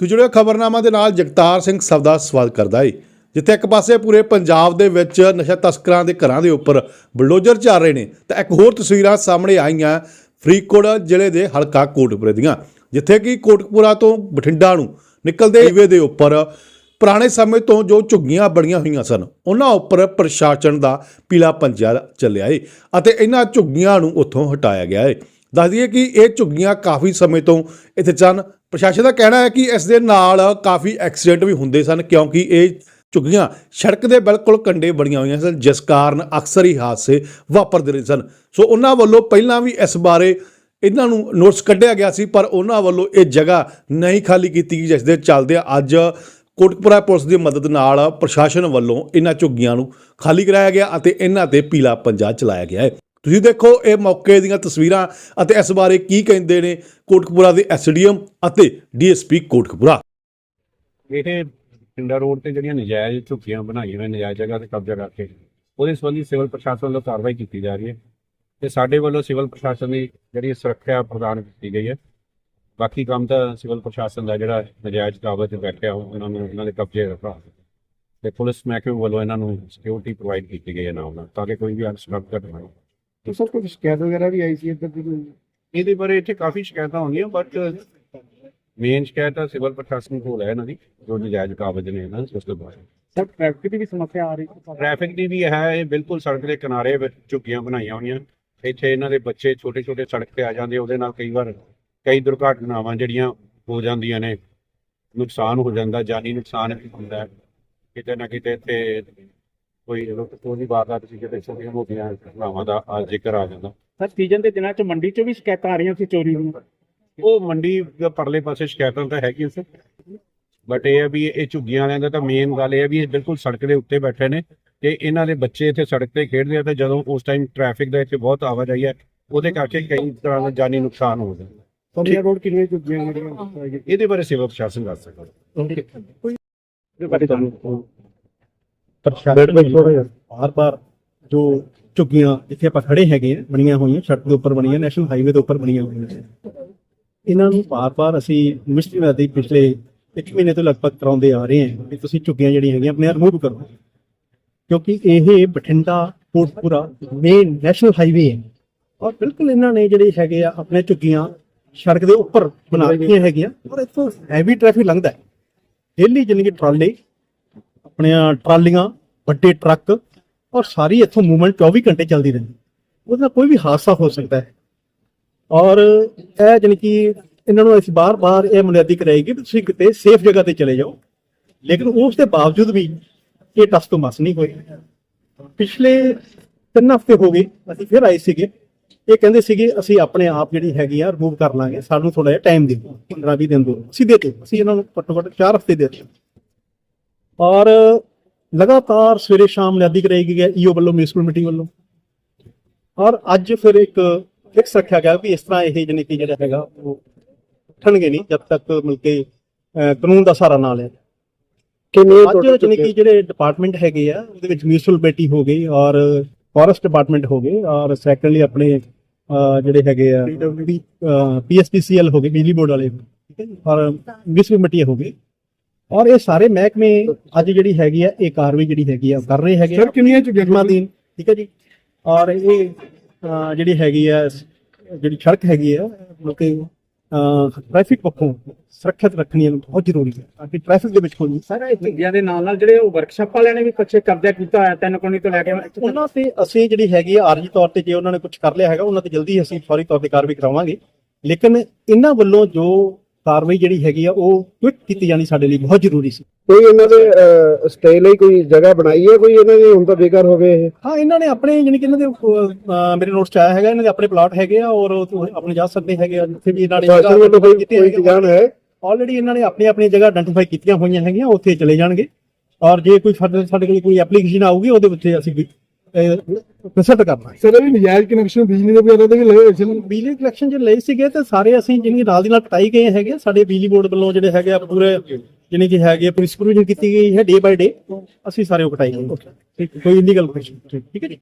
ਤੋ ਜਿਹੜੇ ਖਬਰਨਾਮਾ ਦੇ ਨਾਲ ਜਗਤਾਰ ਸਿੰਘ ਸਭ ਦਾ ਸਵਾਗਤ ਕਰਦਾ ਏ। ਜਿੱਥੇ ਇੱਕ ਪਾਸੇ ਪੂਰੇ ਪੰਜਾਬ ਦੇ ਵਿੱਚ ਨਸ਼ਾ ਤਸਕਰਾਂ ਦੇ ਘਰਾਂ ਦੇ ਉੱਪਰ ਬਲਡੋਜ਼ਰ ਚੱਲ ਰਹੇ ਨੇ, ਤਾਂ ਇੱਕ ਹੋਰ ਤਸਵੀਰਾਂ ਸਾਹਮਣੇ ਆਈਆਂ ਫਰੀਦਕੋਟ ਜ਼ਿਲ੍ਹੇ ਦੇ ਹਲਕਾ ਕੋਟਪੁਰੇ ਦੀਆਂ, ਜਿੱਥੇ ਕਿ ਕੋਟਕਪੁਰਾ ਤੋਂ ਬਠਿੰਡਾ ਨੂੰ ਨਿਕਲਦੇ ਹਾਈਵੇ ਦੇ ਉੱਪਰ ਪੁਰਾਣੇ ਸਮੇਂ ਤੋਂ ਜੋ ਝੁੱਗੀਆਂ ਬਣੀਆਂ ਹੋਈਆਂ ਸਨ, ਉਹਨਾਂ ਉੱਪਰ ਪ੍ਰਸ਼ਾਸਨ ਦਾ ਪੀਲਾ ਪੰਜਾ ਚੱਲਿਆ ਏ ਅਤੇ ਇਹਨਾਂ ਝੁੱਗੀਆਂ ਨੂੰ ਉੱਥੋਂ ਹਟਾਇਆ ਗਿਆ ਏ। ਦੱਸ ਦਈਏ ਕਿ ਇਹ ਝੁੱਗੀਆਂ ਕਾਫੀ ਸਮੇਂ ਤੋਂ ਇੱਥੇ ਸਨ। ਪ੍ਰਸ਼ਾਸਨ ਦਾ ਕਹਿਣਾ ਹੈ ਕਿ ਇਸ ਦੇ ਨਾਲ ਕਾਫੀ ਐਕਸੀਡੈਂਟ ਵੀ ਹੁੰਦੇ ਸਨ, ਕਿਉਂਕਿ ਇਹ ਝੁੱਗੀਆਂ ਸੜਕ ਦੇ ਬਿਲਕੁਲ ਕੰਢੇ ਬਣੀਆਂ ਹੋਈਆਂ ਸਨ, ਜਿਸ ਕਾਰਨ ਅਕਸਰ ਹੀ ਹਾਦਸੇ ਵਾਪਰਦੇ ਰਹੇ ਸਨ। ਸੋ ਉਹਨਾਂ ਵੱਲੋਂ ਪਹਿਲਾਂ ਵੀ ਇਸ ਬਾਰੇ ਇਹਨਾਂ ਨੂੰ ਨੋਟਿਸ ਕੱਢਿਆ ਗਿਆ ਸੀ, ਪਰ ਉਹਨਾਂ ਵੱਲੋਂ ਇਹ ਜਗ੍ਹਾ ਨਹੀਂ ਖਾਲੀ ਕੀਤੀ ਗਈ, ਜਿਸ ਦੇ ਚੱਲਦੇ ਅੱਜ ਕੋਟਕਪੁਰਾ ਪੁਲਿਸ ਦੀ ਮਦਦ ਨਾਲ ਪ੍ਰਸ਼ਾਸਨ ਵੱਲੋਂ ਇਹਨਾਂ ਝੁੱਗੀਆਂ ਨੂੰ ਖਾਲੀ ਕਰਾਇਆ ਗਿਆ ਅਤੇ ਇਹਨਾਂ ਤੇ ਪੀਲਾ ਪੰਜਾ ਚਲਾਇਆ ਗਿਆ ਹੈ। ਤੁਸੀਂ ਦੇਖੋ, ਇਹ ਮੌਕੇ ਦੀਆਂ ਤਸਵੀਰਾਂ ਅਤੇ ਇਸ ਬਾਰੇ ਕੀ ਕਹਿੰਦੇ ਨੇ ਕੋਟਕਪੁਰਾ ਦੇ ਐਸਡੀਐਮ ਅਤੇ ਡੀਐਸਪੀ ਕੋਟਕਪੁਰਾ। ਇਹ ਪਿੰਡਾ ਰੋਡ ਤੇ ਜਿਹੜੀਆਂ ਨਜਾਇਜ਼ ਝੁੱਗੀਆਂ ਬਣਾਈਆਂ ਨੇ ਨਜਾਇਜ਼ ਜਗ੍ਹਾ ਤੇ ਕਬਜ਼ਾ ਕਰਕੇ ਉਹਦੇ ਸੰਬੰਧੀ ਸਿਵਲ ਪ੍ਰਸ਼ਾਸਨ ਵੱਲੋਂ ਕਾਰਵਾਈ ਕੀਤੀ ਜਾ ਰਹੀ ਹੈ ਤੇ ਸਾਡੇ ਵੱਲੋਂ ਸਿਵਲ ਪ੍ਰਸ਼ਾਸਨ ਦੀ ਜਿਹੜੀ ਸੁਰੱਖਿਆ ਪ੍ਰਦਾਨ ਕੀਤੀ ਗਈ ਹੈ। ਬਾਕੀ ਕੰਮ ਤਾਂ ਸਿਵਲ ਪ੍ਰਸ਼ਾਸਨ ਦਾ ਜਿਹੜਾ ਨਜਾਇਜ਼ ਕਾਬਜ਼ ਤੇ ਬੈਠਿਆ ਹੋ ਉਹਨਾਂ ਨੂੰ ਉਹਨਾਂ ਦੇ ਕਬਜ਼ੇ ਰੱਖਾ ਤੇ ਪੁਲਿਸ ਮਹਿਕਮੇ ਵੱਲੋਂ ਇਹਨਾਂ ਨੂੰ ਸਿਕਿਉਰਿਟੀ ਪ੍ਰੋਵਾਈਡ ਕੀਤੀ ਗਈ ਹੈ ਨਾਲ ਨਾਲ, ਤਾਂ ਕਿ ਕੋਈ ਵੀ ਅਨਸਟਰਕਟ ਘਟਨਾ ਨਾ ਹੋਵੇ। ਤੇ ਸਰ ਕੋਈ ਸ਼ਿਕਾਇਤ ਵਗੈਰਾ ਵੀ ਆਈ ਸੀ ਇੱਧਰ ਦੀ ਇਹਦੇ ਬਾਰੇ ਇੱਥੇ ਕਾਫੀ ਸ਼ਿਕਾਇਤਾਂ ਹੁੰਦੀਆਂ ਬਟ ਮੇਨ ਸ਼ਿਕਾਇਤ ਆ ਸਿਵਲ ਪ੍ਰਸ਼ਾਸਨ ਕੋਲ ਹੈ ਇਹਨਾਂ ਦੀ ਜੋ ਨਜਾਇਜ਼ ਕਾਬਜ਼ ਨੇ ਇਹਨਾਂ ਦੇ ਉਸ ਬਾਰੇ ਸਰ ਟ੍ਰੈਫਿਕ ਦੀ ਵੀ ਸਮੱਸਿਆ ਆ ਰਹੀ ਸੀ ਟ੍ਰੈਫਿਕ ਦੀ ਵੀ ਹੈ ਇਹ ਬਿਲਕੁਲ ਸੜਕ ਦੇ ਕਿਨਾਰੇ ਵਿੱਚ ਝੁੱਗੀਆਂ ਬਣਾਈਆਂ ਹੋਈਆਂ। ਇੱਥੇ ਇਹਨਾਂ ਦੇ ਬੱਚੇ ਛੋਟੇ ਛੋਟੇ ਸੜਕ ਤੇ ਆ ਜਾਂਦੇ ਉਹਦੇ ਨਾਲ ਕਈ ਵਾਰ ਕਈ ਦੁਰਘਟਨਾਵਾਂ ਜਿਹੜੀਆਂ ਹੋ ਜਾਂਦੀਆਂ ਨੇ ਨੁਕਸਾਨ ਹੋ ਜਾਂਦਾ ਜਾਨੀ ਨੁਕਸਾਨ ਵੀ ਹੁੰਦਾ। ਕਿਤੇ ਨਾ ਕਿਤੇ ਇੱਥੇ ਕੋਈ ਲੁੱਟ ਖੋਹ ਦੀ ਵਾਰਦਾਤ ਸੀ ਕਿਤੇ ਛੋਟੀਆਂ ਮੋਟੀਆਂ ਘਟਨਾਵਾਂ ਦਾ ਆ ਜ਼ਿਕਰ ਆ ਜਾਂਦਾ। ਸਰ ਸੀਜ਼ਨ ਦੇ ਦਿਨਾਂ 'ਚ ਮੰਡੀ 'ਚ ਵੀ ਸ਼ਿਕਾਇਤਾਂ ਆ ਰਹੀਆਂ ਸੀ ਚੋਰੀ ਦੀਆਂ ਉਹ ਮੰਡੀ ਦੇ ਪਰਲੇ ਪਾਸੇ ਸ਼ਿਕਾਇਤਾਂ ਤਾਂ ਹੈਗੀਆਂ ਸੀ। ਬਟ ਇਹ ਹੈ ਵੀ ਇਹ ਝੁੱਗੀਆਂ ਵਾਲਿਆਂ ਦਾ ਤਾਂ ਮੇਨ ਗੱਲ ਇਹ ਹੈ ਵੀ ਇਹ ਬਿਲਕੁਲ ਸੜਕ ਦੇ ਉੱਤੇ ਬੈਠੇ ਨੇ ਤੇ ਇਹਨਾਂ ਦੇ ਬੱਚੇ ਇੱਥੇ ਸੜਕ ਤੇ ਖੇਡਦੇ ਆ ਤੇ ਜਦੋਂ ਉਸ ਟਾਈਮ ਟ੍ਰੈਫਿਕ ਦਾ ਇੱਥੇ ਬਹੁਤ ਆਵਾਜਾਈ ਹੈ ਉਹਦੇ ਕਰਕੇ ਕਈ ਤਰ੍ਹਾਂ ਦਾ ਜਾਨੀ ਨੁਕਸਾਨ ਹੋ ਜਾਂਦਾ। ਸੋਨੀਆ ਰੋਡ ਕਿੰਨੇ ਜਿਹੜੀਆਂ ਇਹਦੇ ਬਾਰੇ ਸਿਵਲ ਪ੍ਰਸ਼ਾਸਨ ਦੱਸ ਸਕਦਾ। ਓਕੇ ਦੇ ਬਾਰੇ ਤੁਹਾਨੂੰ ਪ੍ਰਸ਼ਾਸਨ ਵੱਲੋਂ ਬਾਰ-ਬਾਰ ਜੋ ਝੁੱਗੀਆਂ ਜਿੱਥੇ ਆਪਾਂ ਖੜੇ ਹੈਗੇ ਆ ਬਣੀਆਂ ਹੋਈਆਂ ਸੜਕ ਦੇ ਉੱਪਰ ਬਣੀਆਂ ਨੈਸ਼ਨਲ ਹਾਈਵੇ ਦੇ ਉੱਪਰ ਬਣੀਆਂ ਹੋਈਆਂ ਇਹਨਾਂ ਨੂੰ ਬਾਰ-ਬਾਰ ਅਸੀਂ ਮਿਸਟਰੀ ਨਾਲ ਦੀ ਪਿਛਲੇ 1 ਮਹੀਨੇ ਤੋਂ ਲਗਭਗ ਕਰਾਉਂਦੇ ਆ ਰਹੇ ਹਾਂ ਕਿ ਤੁਸੀਂ ਝੁੱਗੀਆਂ ਜਿਹੜੀਆਂ ਹੈਗੀਆਂ ਆਪਣੇ ਰਿਮੂਵ ਕਰੋ। ਕਿਉਂਕਿ ਇਹ Bathinda Kotpura main national highway ਹੈ। ਔਰ ਬਿਲਕੁਲ ਇਹਨਾਂ ਨੇ ਜਿਹੜੇ ਹੈਗੇ ਆ ਆਪਣੇ ਝੁੱਗੀਆਂ ਸੜਕ ਦੇ ਉੱਪਰ ਬਣਾ ਰੱਖੀਆਂ ਹੈਗੀਆਂ ਔਰ ਇੱਥੋਂ ਹੈਵੀ ਟ੍ਰੈਫਿਕ ਲੰਘਦਾ ਹੈ। ਡੇਲੀ ਜਿੰਨੀ ਟਰਾਲੇ ਆਪਣੀਆਂ ਟਰਾਲੀਆਂ, ਵੱਡੇ ਟਰੱਕ ਔਰ ਸਾਰੀ ਇੱਥੋਂ ਮੂਵਮੈਂਟ 24 ਘੰਟੇ ਚੱਲਦੀ ਰਹਿੰਦੀ। ਉਹਦੇ ਨਾਲ ਕੋਈ ਵੀ ਹਾਦਸਾ ਹੋ ਸਕਦਾ ਹੈ। ਔਰ ਇਹ ਜਾਣੀ ਕਿ ਇਹਨਾਂ ਨੂੰ ਅਸੀਂ ਬਾਰ-ਬਾਰ ਇਹ ਬੁਨਿਆਦੀ ਕਰਾਈ ਕਿ ਤੁਸੀਂ ਕਿਤੇ ਸੇਫ ਜਗ੍ਹਾ ਤੇ ਚਲੇ ਜਾਓ। ਲੇਕਿਨ ਉਸ ਦੇ ਬਾਵਜੂਦ ਵੀ ਇਹ ਟਸ ਤੋਂ ਮਸ ਨਹੀਂ ਹੋਈ ਪਿਛਲੇ ਤਿੰਨ ਹਫ਼ਤੇ ਹੋ ਗਏ, ਅਸੀਂ ਫਿਰ ਆਏ ਸੀਗੇ। ਇਹ ਕਹਿੰਦੇ ਸੀਗੇ, ਅਸੀਂ ਆਪਣੇ ਆਪ ਜਿਹੜੀ ਹੈਗੀ ਆ ਰਿਮੂਵ ਕਰ ਲਾਂਗੇ। ਸਾਨੂੰ ਥੋੜਾ ਜਿਹਾ ਟਾਈਮ ਦਿਓ 15 20 ਦਿਨ ਦਿਓ ਅਸੀਂ ਦੇ ਦਿੱਤੇ। ਅਸੀਂ ਇਹਨਾਂ ਨੂੰ ਘੱਟੋ ਘੱਟ 4 ਹਫ਼ਤੇ ਦੇ ਦਿੱਤੇ। ਔਰ ਲਗਾਤਾਰ ਸਵੇਰੇ ਸ਼ਾਮ ਲਿਆਦੀ ਕਰਾਈ ਗਈ ਹੈ ਈਓ ਵੱਲੋਂ ਮਿਊਨਿਸਪਲ ਮੀਟਿੰਗ ਵੱਲੋਂ। ਔਰ ਅੱਜ ਫਿਰ ਇੱਕ ਫਿਕਸ ਰੱਖਿਆ ਗਿਆ ਵੀ ਇਸ ਤਰ੍ਹਾਂ ਇਹ ਜਾਣੀ ਕਿ ਜਿਹੜਾ ਹੈਗਾ ਉਹ ਉੱਠਣਗੇ ਨਹੀਂ ਜਦ ਤੱਕ ਮਿਲ ਕੇ ਅਹ, ਕਾਨੂੰਨ ਦਾ ਸਹਾਰਾ ਨਾ ਲੈਣ ਕਿੰਨੇ ਅੱਜ ਜਾਣੀ ਕਿ ਜਿਹੜੇ ਡਿਪਾਰਟਮੈਂਟ ਹੈਗੇ ਆ ਉਹਦੇ ਵਿੱਚ ਮਿਊਨਿਸਪੈਲਿਟੀ ਹੋ ਗਈ ਔਰ ਫੋਰੈਸਟ ਡਿਪਾਰਟਮੈਂਟ ਹੋ ਗਏ ਔਰ ਸੈਕੰਡਲੀ ਆਪਣੇ ਜਿਹੜੇ ਹੈਗੇ ਆ ਪੀਐਸਪੀਸੀਐਲ ਹੋ ਗਏ ਬਿਜਲੀ ਬੋਰਡ ਵਾਲੇ ਠੀਕ ਹੈ ਜੀ? ਔਰ ਮਿਊਨਿਸਪੈਲਿਟੀ ਹੋ ਗਏ ਔਰ ਇਹ ਸਾਰੇ ਮਹਿਕਮੇ ਅੱਜ ਜਿਹੜੀ ਹੈਗੀ ਆ ਇਹ ਕਾਰਵਾਈ ਜਿਹੜੀ ਹੈਗੀ ਆ ਕਰ ਰਹੇ ਹੈਗੇ ਸਰ ਕਿੰਨੀਆਂ ਚੁੱਕੀਆਂ ਜਗਮਾਦੀਨ ਠੀਕ ਹੈ ਜੀ। ਔਰ ਇਹ ਜਿਹੜੀ ਹੈਗੀ ਆ ਜਿਹੜੀ ਸੜਕ ਹੈਗੀ ਆ ਮਤਲਬ ਕਿ ਟ੍ਰੈਫਿਕ ਪੱਖੋਂ ਸੁਰੱਖਿਅਤ ਰੱਖਣੀ ਬਹੁਤ ਜ਼ਰੂਰੀ ਹੈ ਤਾਂ ਕਿ ਟ੍ਰੈਫਿਕ ਦੇ ਵਿੱਚ ਕੋਈ ਸਰ ਇਹ ਝੁੱਗੀਆਂ ਦੇ ਨਾਲ ਨਾਲ ਜਿਹੜੇ ਉਹ ਵਰਕਸ਼ਾਪ ਵਾਲਿਆਂ ਨੇ ਵੀ ਪਿੱਛੇ ਕਬਜ਼ਾ ਕੀਤਾ ਹੋਇਆ ਤਿੰਨ ਕੋਣੀ ਤੋਂ ਲੈ ਕੇ ਉਹਨਾਂ ਤੇ ਅਸੀਂ ਜਿਹੜੀ ਹੈਗੀ ਆ ਆਰਜੀ ਤੌਰ ਤੇ ਜੇ ਉਹਨਾਂ ਨੇ ਕੁਝ ਕਰ ਲਿਆ ਹੈਗਾ ਉਹਨਾਂ ਤੇ ਜਲਦੀ ਅਸੀਂ ਫੌਰੀ ਤੌਰ ਤੇ ਕਾਰਵਾਈ ਕਰਾਵਾਂਗੇ। ਲੇਕਿਨ ਇਹਨਾਂ ਵੱਲੋਂ ਜੋ ਕਾਰਵਾਈ ਜਿਹੜੀ ਹੈਗੀ ਆ ਉਹ ਕੁਇਕ ਕੀਤੀ ਜਾਣੀ ਸਾਡੇ ਲਈ ਬਹੁਤ ਜ਼ਰੂਰੀ ਸੀ। ਕੋਈ ਇਹਨਾਂ ਦੇ ਸਟੇ ਲਈ ਕੋਈ ਜਗ੍ਹਾ ਬਣਾਈ ਹੈ? ਕੋਈ ਇਹਨਾਂ ਦੀ ਹੁਣ ਤਾਂ ਬੇਕਾਰ ਹੋ ਗਏ ਇਹ? ਹਾਂ ਇਹਨਾਂ ਨੇ ਆਪਣੇ ਯਾਨੀ ਕਿ ਇਹਨਾਂ ਦੇ ਅਹ, ਮੇਰੇ ਨੋਟਸ ਚ ਆਇਆ ਹੈਗਾ ਇਹਨਾਂ ਦੇ ਆਪਣੇ ਪਲਾਟ ਹੈਗੇ ਆ ਔਰ ਉਹ ਆਪਣੇ ਜਾ ਸਕਦੇ ਹੈਗੇ ਆ ਜਿੱਥੇ ਵੀ ਇਹਨਾਂ ਨੇ ਸ਼ਾਸਨ ਵੱਲੋਂ ਕੋਈ ਕੀਤੀ ਕੋਈ। ਇੰਤਜ਼ਾਮ ਹੈ ਆਲਰੇਡੀ ਇਹਨਾਂ ਨੇ ਆਪਣੀ ਆਪਣੀ ਜਗ੍ਹਾ ਆਇਡੈਂਟੀਫਾਈ ਕੀਤੀਆਂ ਹੋਈਆਂ ਹੈਗੀਆਂ ਉੱਥੇ ਚਲੇ ਜਾਣਗੇ। ਔਰ ਜੇ ਕੋਈ ਸਾਡੇ ਸਾਡੇ ਕੋਲ ਕੋਈ ਐਪਲੀਕੇਸ਼ਨ ਆਊਗੀ ਉਹਦੇ ਉੱਤੇ ਅਸੀਂ ਕੰਸਲਟ ਕਰਨਾ ਸਰ ਇਹ ਨਜਾਇਜ਼ ਕਨੈਕਸ਼ਨ ਬਿਜਲੀ ਦੇ ਵਗੈਰਾ ਦੇ ਵੀ ਲਏ ਹੋਏ ਸੀ ਬਿਜਲੀ ਕਲੈਕਸ਼ਨ ਜੇ ਲਏ ਸੀਗੇ ਤੇ ਸਾਰੇ ਅਸੀਂ ਜਿਹੜੀ ਨਾਲ ਦੀ ਨਾਲ ਕਟਾਈ ਗਏ ਹੈਗੇ। ਸਾਡੇ ਬਿਜਲੀ ਬੋਰਡ ਵੱਲੋਂ ਜਿਹੜੇ ਹੈਗੇ ਆ ਪੂਰੇ ਜਿਹਨੇ ਕਿ ਹੈਗੇ ਆ, ਪੂਰੀ ਕੀਤੀ ਗਈ ਹੈ ਡੇ ਬਾਈ ਡੇ ਅਸੀਂ ਸਾਰੇ ਉਹ ਕਟਾਈ ਗਏ ਠੀਕ ਕੋਈ ਇਲੀਗਲ ਠੀਕ ਹੈ ਜੀ